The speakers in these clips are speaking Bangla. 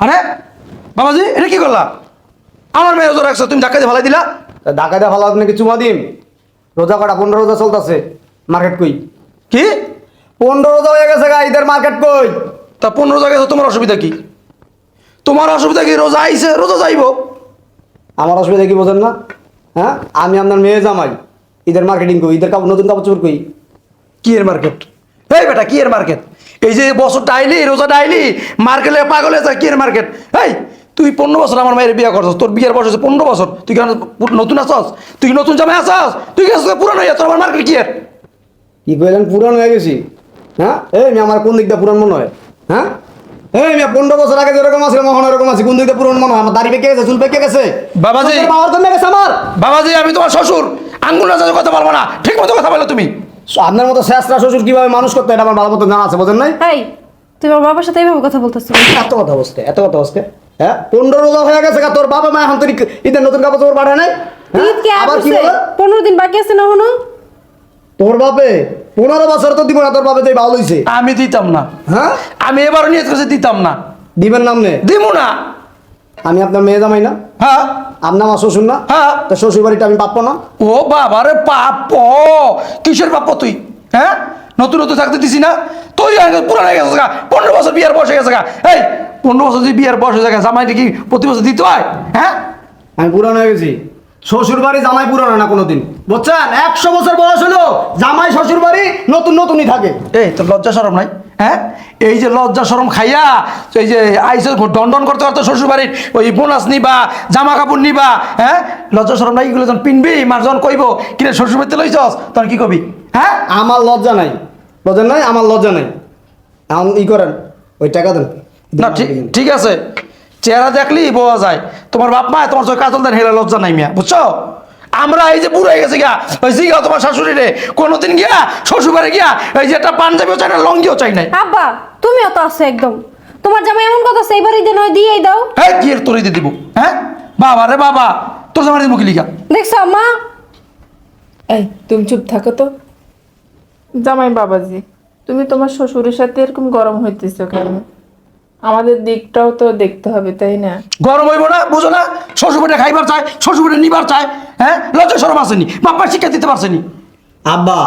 আরে বাবাজি এটা কি করলা? আমার মেয়ে রোজা রাখছো তুমি ধাক্কা দিয়ে ভালাই দিলা? তা ঢাকা দিয়ে ভালো নাকি চুমা দিম? রোজা কটা পনেরো রোজা চলতেছে। মার্কেট কই? কি? পনেরো রোজা হয়ে গেছে গা ঈদের মার্কেট কই? তা পনেরো রোজা গেছে তোমার অসুবিধা কি? তোমার অসুবিধা কি? রোজা আইছে রোজা যাইবো। আমার অসুবিধা কি বোঝেন না? হ্যাঁ? আমি আপনার মেয়ে জামাই। ঈদের মার্কেটিং কই? ঈদের কাপড় নতুন কাপড় চোপড় কই? কি এর মার্কেট এই বেটা কি এর মার্কেট এই যে বছর ডাইলি রোজা ডাইলি মার্কেটে পাগল যায় কি মার্কেট? এই তুই পনেরো বছর আমার মায়ের বিয়ে করছস তোর বিয়ের বয়স হচ্ছে পনেরো বছর। তুই কেন নতুন আসস তুই নতুন জামাই আসস তুই কি পুরানো হয়ে তোর আমার মার্কেট কি কি কইলেন? পুরান হয়ে গেছি। হ্যাঁ? এই আমার কোন দিকটা পুরান মনে হয়? হ্যাঁ? এই মেয়ে পনেরো বছর আগে যেরকম আছিল মহন এরকম আছে কোন দিক দিয়ে পুরান মনে হয়? আমার দাড়ি পেকে গেছে চুল পেকে গেছে। বাবাজি। পাওয়ার কমে গেছে আমার। বাবাজি আমি তোমার শ্বশুর। আঙ্গুল কথা বলব না। ঠিক মতো কথা বলো তুমি। আপনার মতো শেষরা শ্বশুর কীভাবে মানুষ করতে এটা আমার ভালো মতো জানা আছে বোঝেন নাই? এই তুই আমার বাবার সাথে এইভাবে কথা বলতেছিস? এত কথা বসতে এত কথা বসতে হ্যাঁ? পনেরো রোজা হয়ে গেছে গা, তোর বাবা মা এখন তোর ঈদের নতুন কাপড় চোপড় পাঠায় নাই? হ্যাঁ? ঈদ কে আবার কি পনেরো দিন বাকি আছে না হনো তোর বাপে? পনেরো বছর তো দিব না তোর বাপে যে ভালো হইছে। আমি দিতাম না। হ্যাঁ? আমি এবারও নিয়ে দিতাম না। দিবেন নাম নে দিব না। আমি আপনার মেয়ে জামাই না। হ্যাঁ। আপনার আমার শ্বশুর না। হ্যাঁ। তো শ্বশুর বাড়িটা আমি পাবো না। ও বাবা রে পাপ কিসের পাপ তুই? হ্যাঁ? নতুন নতুন থাকতে দিছি না? তুই আগে পুরানো হয়ে গেছে গা। পনেরো বছর বিয়ের বয়স হয়ে গেছে গা। এই পনেরো বছর যদি বিয়ের বয়স হয়ে যায় জামাইটা কি প্রতি বছর দিতে হয়? হ্যাঁ? আমি পুরানো হয়ে গেছি। শ্বশুর বাড়ি জামাই পুরানো না কোনোদিন। বুঝছেন? একশো বছর বয়স হলো জামাই শ্বশুর বাড়ি নতুন নতুনই থাকে। এই তোর লজ্জা সরম নাই? হ্যাঁ? এই যে লজ্জা সরম খাইয়া এই যে আইসে দণ্ডন করতে করতে শ্বশুর বাড়ির ওই বোনাস নিবা জামা কাপড় নিবা হ্যাঁ? লজ্জা সরম নাই এগুলো যখন পিনবি মার যখন কইব কিরে শ্বশুর বাড়িতে লইছস? তখন কি কবি? হ্যাঁ? আমার লজ্জা নাই। বোঝেন নাই আমার লজ্জা নাই। ই করেন ওই টাকা দেন। না ঠিক ঠিক আছে। চেহারা দেখলেই বোঝা যায়। তোমার বাপ মা তোমার চোখে কাজল দেন হেলা লজ্জা নাই মিয়া বুঝছ? আমরা এই যে বুড়ো হয়ে গেছে গিয়া ওই জিগা তোমার শাশুড়ি রে। কোনোদিন গিয়া শ্বশুর বাড়ি গিয়া এই যে একটা পাঞ্জাবিও চাই না লঙ্গিও চাই নাই। আব্বা তুমিও তো আছো একদম। তোমার জামাই এমন কথা সেইবার ঈদে নয় দিয়েই দাও। হ্যাঁ কি এর তোরে দিয়ে দিব হ্যাঁ? বাবা রে বাবা তোর জামাই দিব কি লিখা দেখছ মা এই তুমি চুপ থাকো তো। জামাই বাবাজি তুমি তোমার শ্বশুরের সাথে এরকম গরম হইতেছো কেন? আমাদের দিকটাও তো দেখতে হবে তাই না? গরম হইব না বুঝো না? শ্বশুর বাড়ি খাইবার চায় শ্বশুর বাড়ি নিবার চায় হ্যাঁ? লজ্জা সরম আসেনি। বাপ্পা শিক্ষা দিতে পারছেনি। আব্বা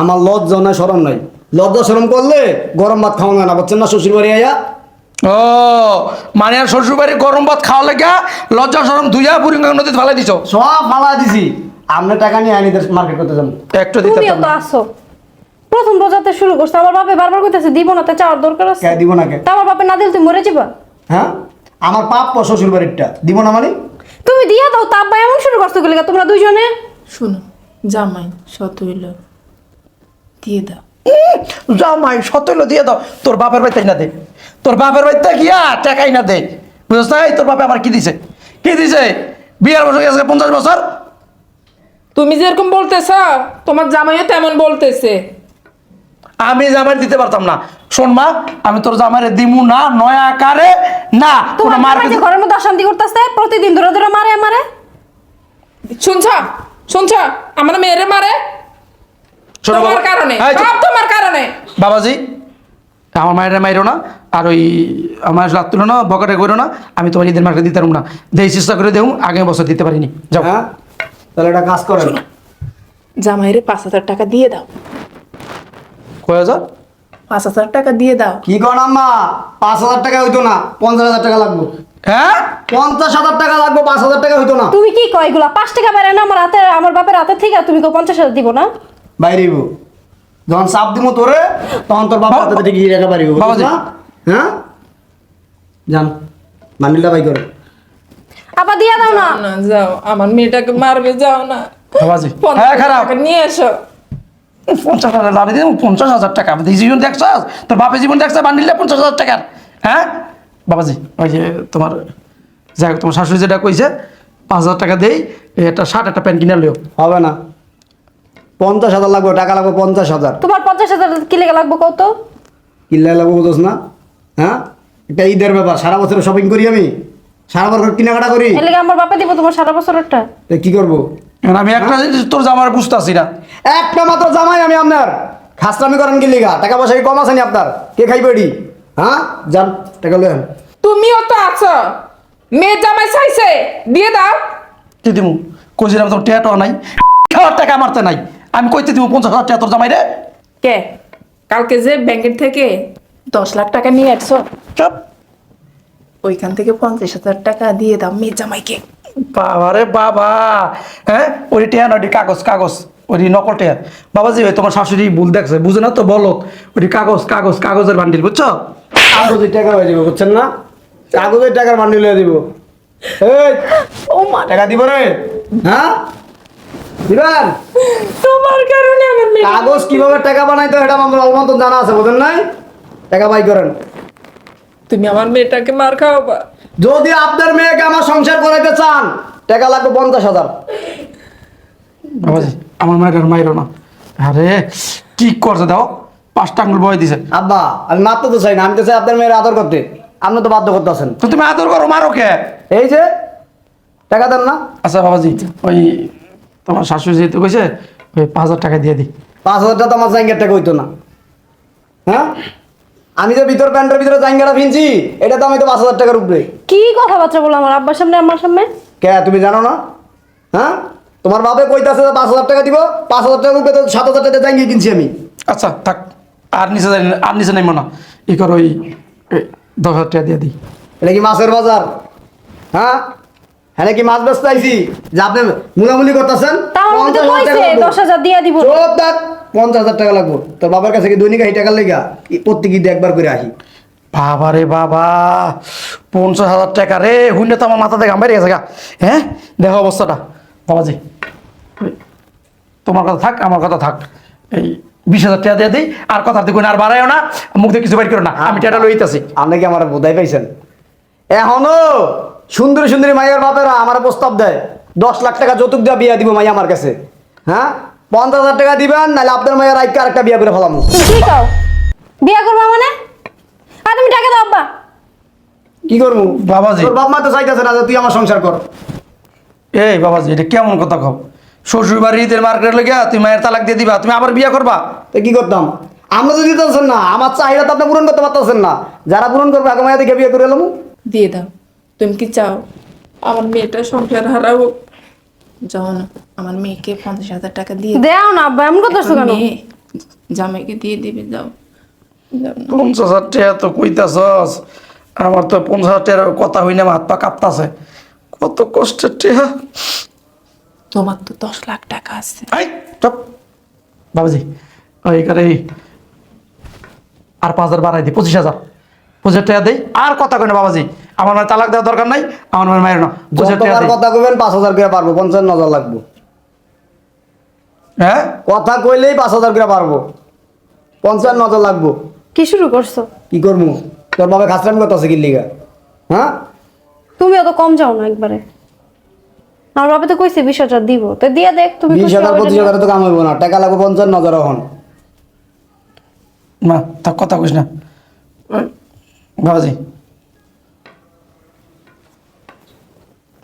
আমার লজ্জা নাই সরম নাই। লজ্জা সরম করলে গরম ভাত খাওয়া যায় না বুঝছেন না শ্বশুর বাড়ি আইয়া ও মানে আর শ্বশুর বাড়ি গরম ভাত খাওয়া লেগা লজ্জা সরম ধুইয়া বুড়িঙ্গা নদীতে ফেলাই দিছ? সব ফালা দিছি। আপনার টাকা নিয়ে আনি মার্কেট করতে যাব। একটু দিতে তুমিও তো না। প্রথম রোজাতে শুরু করছ। আমার বাপে বারবার কইতেছে দিব না তে চাওয়ার দরকার আছে? কে দিব না কে? তা আমার বাপে না দিলে তুমি মরে যাবা? হ্যাঁ? আমার পাপ পর শ্বশুর বাড়িটা দিব না মানে? তুমি দিয়া দাও তা আব্বা এমন শুরু করছ গেলে তোমরা দুইজনে? শুনো জামাই শত হইল দিয়ে দাও। জামাই দিয়ে দাও। তোর বাপের বাড়িতে না দে। তোর বাপের বাড়িতে গিয়া টাকাই না দে। বুঝছ না? তোর বাপে আমার কি দিছে? কি দিছে? বিয়ার বছর গেছে পঞ্চাশ বছর? তুমি যেরকম বলতেছ তোমার জামাইও তেমন বলতেছে। আমি জামাই দিতে পারতাম না। শোন মা আমি তোর জামাইরে দিমু না নয়া আকারে না তোমার মার জামাই যে ঘরের মধ্যে অশান্তি করতেছে প্রতিদিন ধরে ধরে মারে আমারে। শুনছ? শুনছ? আমার মেয়েরে মারে। তোমার কারণে। সব তোমার কারণে। বাবাজি আমার মায়ের মাইরো না আর ওই আমার রাত তুলো না বকাটে করো না আমি তোমার ঈদের মার্কেট দিতে পারব না। দেই চেষ্টা করে দেবো আগামী বছর দিতে পারিনি। যাও। হ্যাঁ? তাহলে একটা কাজ করেন। জামাইরে পাঁচ হাজার টাকা দিয়ে দাও। কয় হাজার পাঁচ হাজার টাকা দিয়ে দাও। কি করেন আম্মা? পাঁচ হাজার টাকা হইতো না পঞ্চাশ হাজার টাকা লাগবে। হ্যাঁ? পঞ্চাশ হাজার টাকা লাগবে পাঁচ হাজার টাকা হইতো না। তুমি কি কয় এগুলা? পাঁচ টাকা বেড়ে না আমার হাতে আমার বাপের হাতে থেকে তুমি কো পঞ্চাশ হাজার দিব না? বাইরে যখন চাপ দিব তোরে তখন তোর বাবা হাতে থেকে টাকা পারিব বাবাজি। হ্যাঁ? যান মান্ডিলটা বাই করে। আবার দিয়া দাও না। যাও আমার মেয়েটাকে মারবে যাও না। হ্যাঁ খারাপ। নিয়ে এসো। পঞ্চাশ হাজার লাড়ি দেবো পঞ্চাশ হাজার টাকা। এই জীবন দেখছাস তোর বাপের জীবন দেখছা? বান্ডিলে পঞ্চাশ হাজার টাকার। হ্যাঁ? বাবাজি ওই যে তোমার যাই হোক তোমার শাশুড়ি যেটা কইছে পাঁচ হাজার টাকা দেই একটা শার্ট একটা প্যান্ট কিনে লিও হবে না। পঞ্চাশ হাজার লাগবে টাকা লাগবে পঞ্চাশ হাজার। তোমার পঞ্চাশ হাজার কি লেগে লাগবে কত কিল্লা লাগবে বুঝোস না? হ্যাঁ? এটা ঈদের ব্যাপার সারা বছর শপিং করি আমি? সারা বছর কেনাকাটা করি? লেগে আমার বাপে দিব তোমার সারা বছরেরটা। কি করব? এখন আমি একটা জিনিস তোর জামার বুঝতেছি না। একটা মাত্র জামাই আমি আপনার। খাসরামি করেন কি লিগা? টাকা পয়সা কি কম আছে নি আপনার? কে খাইবে এডি? হ্যাঁ? যান টাকা লয়ে আন। তুমিও তো আছো। মেয়ে জামাই চাইছে দিয়ে দাও। কি দিমু? কইছিলাম তোর টেটো নাই। খাওয়ার টাকা মারতে নাই। আমি কইতে দিব পঞ্চাশ হাজার টাকা তোর জামাই রে। কে? কালকে যে ব্যাংকের থেকে দশ লাখ টাকা নিয়ে আসছো চুপ। ওইখান থেকে পঞ্চাশ হাজার টাকা দিয়ে দাও মেয়ে জামাইকে। বাবা রে বাবা। হ্যাঁ? ওই টেয়া নয় ওটি কাগজ কাগজ ওই নকল টেয়া বাবাজি ভাই তোমার শাশুড়ি ভুল দেখছে বুঝে না তো বলো। ওটি কাগজ কাগজ কাগজের বান্ডিল বুঝছ? কাগজের টাকা হয়ে যাবে বুঝছেন না? কাগজের টাকার বান্ডিল হয়ে দিব এই ও মা। টাকা দিব রে। হ্যাঁ? দিবেন? তোমার কারণে আমার মেয়ে কাগজ কীভাবে টাকা বানাইতো এটা আমার অলমন্ত জানা আছে বুঝেন নাই? টাকা বাই করেন। তুমি আমার মেয়েটাকে মার খাওয়াবা। যদি আপনার মেয়েকে আমার সংসার করাইতে চান টাকা লাগবে পঞ্চাশ হাজার। আমার মায়ের মাইরো না। আরে কি করছে দাও পাঁচটা আঙুল বয়ে দিছে। আব্বা আমি মারতে তো চাই না আমি তো চাই আপনার মেয়ের আদর করতে। আপনি তো বাধ্য করতেছেন তো তুমি আদর করো মারো কে? এই যে টাকা দেন না। আচ্ছা বাবাজি ওই তোমার শাশুড়ি যেহেতু কইছে ওই পাঁচ হাজার টাকা দিয়ে দিই পাঁচ হাজার টাকা তো আমার জাঙ্গের টাকা হইতো না। হ্যাঁ? আমি যে ভিতর প্যান্টের ভিতরে জাঙ্গাটা ভিনছি এটা তো আমি তো পাঁচ হাজার টাকার উপরে। কি কথাবার্তা বলো আমার আব্বার সামনে আমার সামনে? কে তুমি জানো না? হ্যাঁ? তোমার বাপে কইতাছে যে পাঁচ হাজার টাকা দিব পাঁচ হাজার টাকার উপরে তো সাত হাজার টাকা জাঙ্গিয়ে কিনছি আমি। আচ্ছা থাক। আর নিচে যাই না- আর নিচে নাইমো না। ই করো ওই এই দশ হাজার টাকা দিয়ে দিই। এটা কি মাছের বাজার? হ্যাঁ? হ্যাঁ কি মাছ ব্যস্ত আইছি? যে আপনি মুলামুলি করতেছেন? তাও আমাকে তো কইছে দশ হাজার দিয়ে দিব। চোপ দেখ। পঞ্চাশ হাজার টাকা লাগবো। তোর বাবার কাছে কি দৈনিক আশি টাকা লেগা প্রত্যেক ঈদে একবার করে আসি। বাবা রে বাবা পঞ্চাশ হাজার টাকা রে হুইনে তো আমার মাথা থেকে বেরিয়ে গেছে গা। হ্যাঁ? দেখো অবস্থাটা। বাবাজি তোমার কথা থাক আমার কথা থাক। এই বিশ হাজার টাকা দিয়ে দিই আর কথা দেখুন আর বাড়াইও না মুখ দিয়ে কিছু বাইর করো না। আমি টাকা লইতেছি আপনি কি আমার বোধাই পাইছেন? এখনও সুন্দরী সুন্দরী মাইয়ার বাপেরা আমার প্রস্তাব দেয় দশ লাখ টাকা যৌতুক দেওয়া বিয়া দিব মাইয়া আমার কাছে। হ্যাঁ? পঞ্চাশ হাজার টাকা দিবেন নাহলে আপনার মাইয়ার আইকে আরেকটা বিয়া করে ফেলাম। কি কও? বিয়া করবা মানে? আর তুমি টাকা দাও আব্বা। কি করব বাবাজি। তোর বাপ মা তো চাইতেছে না যে তুই আমার সংসার কর। এই বাবাজি এটা কেমন কথা কও? শ্বশুর বাড়ি ঈদের মার্কেট লেগে তুই মায়ের তালাক দিয়ে দিবা তুমি আবার বিয়ে করবা? তো কি করতাম? আমরা তো দিতেছেন না আমার চাহিদা তো আপনি পূরণ করতে পারতেছেন না। যারা পূরণ করবে আগে মাইয়া দেখে বিয়ে করে এলাম দিয়ে দাও তুমি কি চাও? আমার মেয়েটা সংসার হারাবো। যাও না। আমার মেয়েকে পঞ্চাশ হাজার টাকা দিয়ে দাও। না আব্বা এমন করতেছো কেন? মেয়ে জামাইকে দিয়ে দিবে যাও। পঞ্চাশ হাজার টাকা তো কইতাছস আমার তো পঞ্চাশ হাজার টাকার কথা হই না হাত পা কাঁপতাছে। কত কষ্টের টেহা। তোমার তো দশ লাখ টাকা আছে। আই চপ। বাবাজি আর পাঁচ হাজার বাড়াই দিই পঁচিশ হাজার। পঁচিশ টাকা দিই। আর কথা কই না বাবাজি আমার মানে তালাক দেওয়ার দরকার নাই আমার মানে মায়ের না। পঁচিশ টাকা কথা কইবেন পাঁচ হাজার করে পারব পঞ্চান্ন হাজার লাগবো। হ্যাঁ? কথা কইলেই পাঁচ হাজার করে পারব পঞ্চান্ন হাজার লাগবো। কি শুরু করছ? কি করব তোর বাবা খাসরাম কত আছে কিল্লিগা হ্যাঁ? তুমিও তো কম যাও না একবারে। আমার বাবা তো কইছে বিশ হাজার দিব। তো দিয়া দেখ তুমি বিশ হাজার পঁচিশ। হাজার তো কাম হইব না। টাকা লাগবে পঞ্চান্ন হাজার এখন। না তা কথা কইস না। বাবাজি।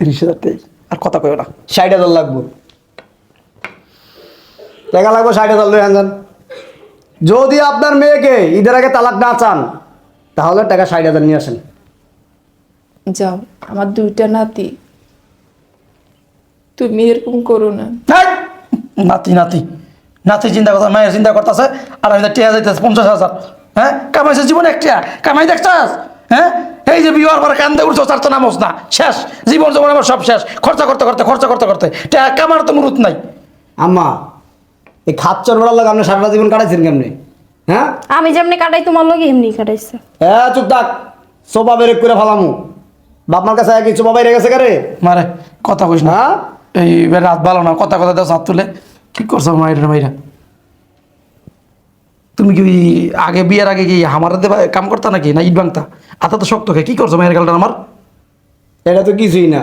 তিরিশ হাজার আর কথা কইও না। ষাট হাজার লাগবো। টাকা লাগবে ষাট হাজার লই আনজান যদি আপনার মেয়েকে ঈদের আগে তালাক না চান তাহলে টাকা ষাট হাজার নিয়ে আসেন। যাও আমার দুইটা নাতি। তুমি এরকম করো না। নাতি নাতি। নাতি চিন্তা করতে মায়ের চিন্তা করতেছে আর আমি টিয়া যাইতেছে পঞ্চাশ হাজার। হ্যাঁ? কামাইছে জীবন একটা কামাই দেখছাস? হ্যাঁ? এই যে বিবাহ পরে কান্দে উঠছো তার তো নামস না। শেষ। জীবন জীবন আমার সব শেষ। খরচা করতে করতে খরচা করতে করতে। টিয়া কামার তো মুরুত নাই। আম্মা এই খাচ্চর বেড়ার লাগে আপনি সারাটা জীবন কাটাইছেন কেমনি? হ্যাঁ? আমি যেমনি কাটাই তোমার লগে এমনি কাটাইছে। হ্যাঁ চুপ থাক। সোফা বেরেক করে ফেলামু। বাপমার কাছে কি সোফা বাইরে গেছে কারে? মারে কথা কইস না। হ্যাঁ? এই রাত ভালো না কথা কথা দেওয়া হাত তুলে। কি করছ মায়ের মাইরা? তুমি কি আগে বিয়ের আগে কি আমার দেবা কাম করতা নাকি? না ইট ভাঙতা? আতা তো শক্ত খায় কি করছ মায়ের গালটা আমার? এটা তো কিছুই না।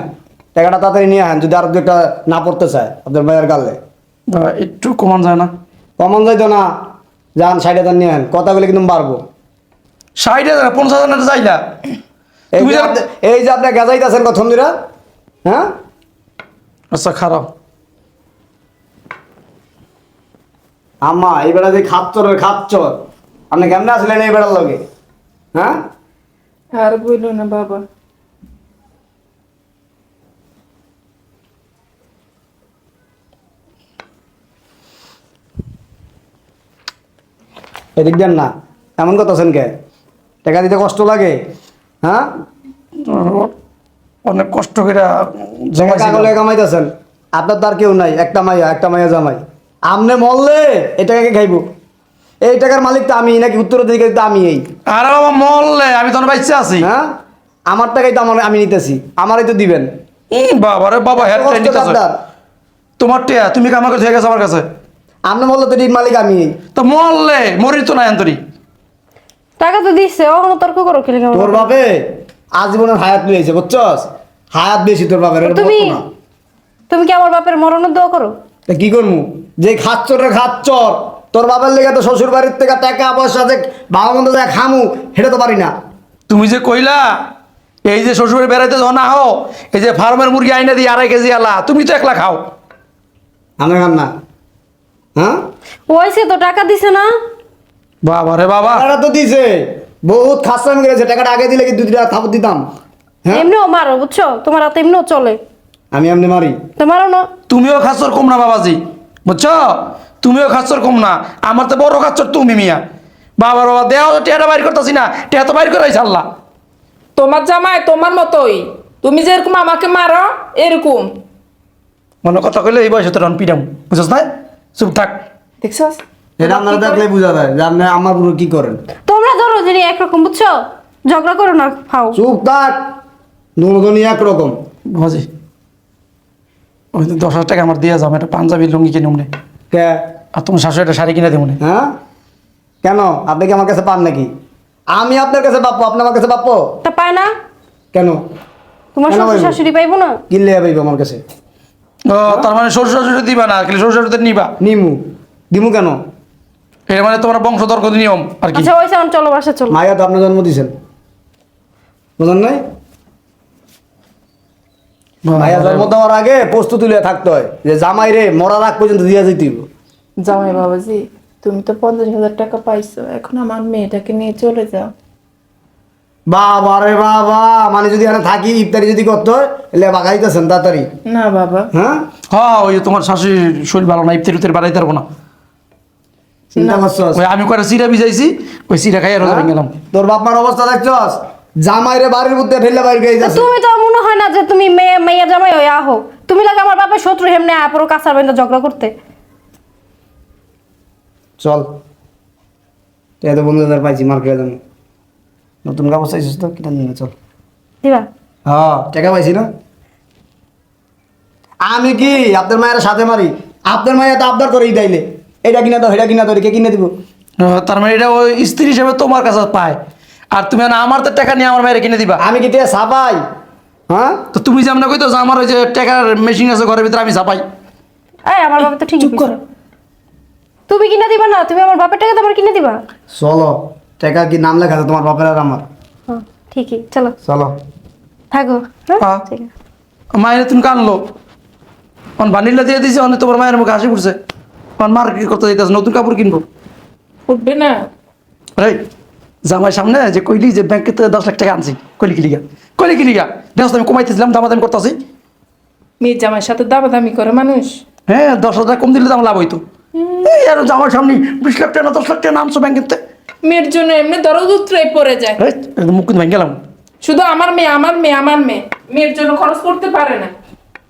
টাকাটা তাড়াতাড়ি নিয়ে আন যদি আর দু একটা না পড়তে চায় আপনার ভাইয়ের গালে। একটু কমান যায় না। কমন যাইতো না। যান ষাট হাজার নিয়ে আন কথাগুলো কিন্তু পারব ষাট হাজার পঞ্চাশ হাজার টাকা যাইলা এই যে আপনি- এই যে আপনি গেজাইতেছেন কথম দিরা হ্যাঁ? আচ্ছা খারাপ। আম্মা এই বেড়া যে খাচ্চর খাচ্চর আপনি কেমনে আসলেন এই বেড়ার লগে? হ্যাঁ? আর বইলো না বাবা। এদিক দেন না। এমন কথা আছেন কে? টাকা দিতে কষ্ট লাগে? হ্যাঁ? অনেক কষ্ট করে কাগলে কামাইতেছেন। আপনার তো আর কেউ নাই একটা মাইয়া একটা মাইয়া জামাই। আমনে মরলে এই টাকাকে খাইবো। এই টাকার মালিক তো আমি নাকি উত্তর দিকে তো আমি এই আরে বাবা মরলে আমি তখন বাইচে আছি। হ্যাঁ? আমার টাকাই তো আমার আমি নিতেছি। আমারই তো দিবেন। বাবা রে বাবা কাটদার। তোমার টিয়া তুমি কামা করে থেকে গেছো আমার কাছে। আপনি বললে তো মালিক আমি। তো মরলে মরি তো নাই আন্তরি টাকা তো দিচ্ছে অহনো তর্ক করো খেলে কেমন তোর বাপে আজীবনের হায়াত লইছে বুঝছস? হায়াত বেশি তোর বাপের তুমি তুমি কি আমার বাপের মরণের দোয়া করো? তা কি করব যে খাচ্চরের খাচ্চর তোর বাপের লেগে তো শ্বশুর বাড়ির থেকে টাকা পয়সা যে ভালো মন্দ যায় খামু সেটা তো পারি না। তুমি যে কইলা এই যে শ্বশুরে বেড়াইতে যখন না হও এই যে ফার্মের মুরগি আইনা দিই আড়াই কেজি আলা তুমি তো একলা খাও। আমরা খান না। হ্যাঁ? ওইসে তো টাকা দিছে না। বাবা রে বাবা। টাকাটা তো দিছে। বহুত খাসাম গেছে। টাকাটা আগে দিলে কি দুই টাকা খাবার দিতাম। হ্যাঁ? এমনিও মারো বুঝছ? তোমার হাতে এমনিও চলে। আমি এমনি মারি। তো মারো না। তুমিও খাচ্ছর কম না বাবাজি। বুঝছ? তুমিও খাচ্ছর কম না। আমার তো বড় খাচ্ছর তুমি মিয়া। বাবার বাবা দেহ টেয়াটা বাইর করতেছি না। টেয়া তো বাইর করাই ছাড়লা তোমার জামাই তোমার মতোই। তুমি যেরকম আমাকে মারো এরকম। মনে কথা কইলে এই বয়সে তোর পিডাম বুঝছ না? চুপ থাক। দেখছস? এটা আপনারা দেখলে বোঝা যায় যে আপনি আমার পুরো কি করেন? তোমরা ধরো একরকম বুঝছ? ঝগড়া করো না খাও। চুপ থাক। দুজনই একরকম। বাবাজি ওই তো দশ হাজার টাকা আমার দিয়ে যাও আমি একটা পাঞ্জাবি লুঙ্গি কিনে মনে কে? আর তোমার শাশুড়ি একটা শাড়ি কিনে দেবো। হ্যাঁ? কেন? আপনি কি আমার কাছে পান নাকি? আমি আপনার কাছে পাবো আপনি আমার কাছে পাবো? তা পায় না। কেন? তোমার শ্বশুর শাশুড়ি পাইবো না? কিনলে পাইবো আমার কাছে? ও তার মানে শ্বশুর শাশুড়ি দিবা না খালি শ্বশুর শাশুড়ি নিবা? নিমু। দিমু কেন? এর মানে তোমার বংশধর্ক নিয়ম আর কি? আচ্ছা চলো বাসা চলো। মায়া তো আপনার জন্ম দিয়েছেন বুঝলেন নাই? মায়া জন্ম দেওয়ার আগে প্রস্তুতি লিয়ে থাকতে হয় যে জামাই রে মরার আগ পর্যন্ত দিয়া যেতে জামাই বাবাজি তুমি তো পঞ্চাশ হাজার টাকা পাইছো এখন আমার মেয়েটাকে নিয়ে চলে যাও। বাবা রে বাবা মানে যদি এখানে থাকি ইফতারি যদি করতে হয় এলে বাগাইতেছেন তাড়াতাড়ি। না বাবা। হ্যাঁ? হ্যাঁ ওই তোমার শাশুড়ি শরীর ভালো না ইফতারি উত্তর বাড়াইতে পারব না। চিন্তা করছস? ওই আমি করে চিরা ভিজাইছি ওই চিরা খাই রোজা হ্যাঁ? গেলাম। তোর বাপ মার অবস্থা দেখছস? জামাই রে বাড়ির মধ্যে ফেললে বাইরে তা যাচ্ছে তুমি তো মনে হয় না যে তুমি মেয়ে মেয়ের জামাই হয়ে আহো। তুমি লাগে আমার বাপের শত্রু হেমনে আপরো কাছার বাইন্দা ঝগড়া করতে। চল। তুই এত বন্ধুদের পাইছি মার খেয়ে নতুন কাপড় চাইছিস তো কিনা নিয়ে চল। দিবা? হ্যাঁ টাকা পাইছি না? আমি কি আপনার মায়ের সাথে মারি? আপনার মায়ের তো আবদার করেই তাইলে এটা কিনা দাও এটা কিনা দাও কে কিনে দিব? তার মানে এটা ওই স্ত্রী হিসেবে তোমার কাছে পায়। আর তুমি না আমার তো টাকা নিয়ে আমার মায়ের কিনে দিবা। আমি কি টিয়া সাপাই হ্যাঁ? তো তুমি যেমন কইতো যে আমার ওই যে টাকার মেশিন আছে ঘরের ভিতরে আমি চাপাই এই আমার বাবা তো ঠিকই কইছে। তুমি কিনে দিবা না তুমি আমার বাপের টাকা তো আমার কিনে দিবা? চলো। টাকা কি নাম লেখা আছে তোমার বাপের আর আমার? হ্যাঁ ঠিকই চলো। চলো। থাকো হ্যাঁ হ্যাঁ। ঠিক আছে। মায়ের তুমি কানলো। অন ভানিলা দিয়ে দিয়েছে অনেক তোমার মায়ের মুখে হাসি পড়ছে অন মার্কেট করতে যাইতেছে? নতুন কাপড় কিনবো। উঠবে না। এই জামাই সামনে যে কইলি যে ব্যাংকে থেকে দশ লাখ টাকা আনছি। কইলি কি লিগা? কইলি কি লিগা? দেখো তো আমি কমাইতেছিলাম দামাদামি করতেছি। মেয়ের জামাইয়ের সাথে দামাদামি করে মানুষ? হ্যাঁ দশ হাজার কম দিলে তো আমার লাভ হইতো। এই আর জামাই সামনে বিশ লাখ টাকা না দশ লাখ টাকা নামছো ব্যাংকেতে মেয়ের জন্য এমনি দরদ উত্তরাই পড়ে যায়। মুখ ভেঙে গেলাম। শুধু আমার মেয়ে আমার মেয়ে আমার মেয়ে। মেয়ের জন্য খরচ করতে পারে না।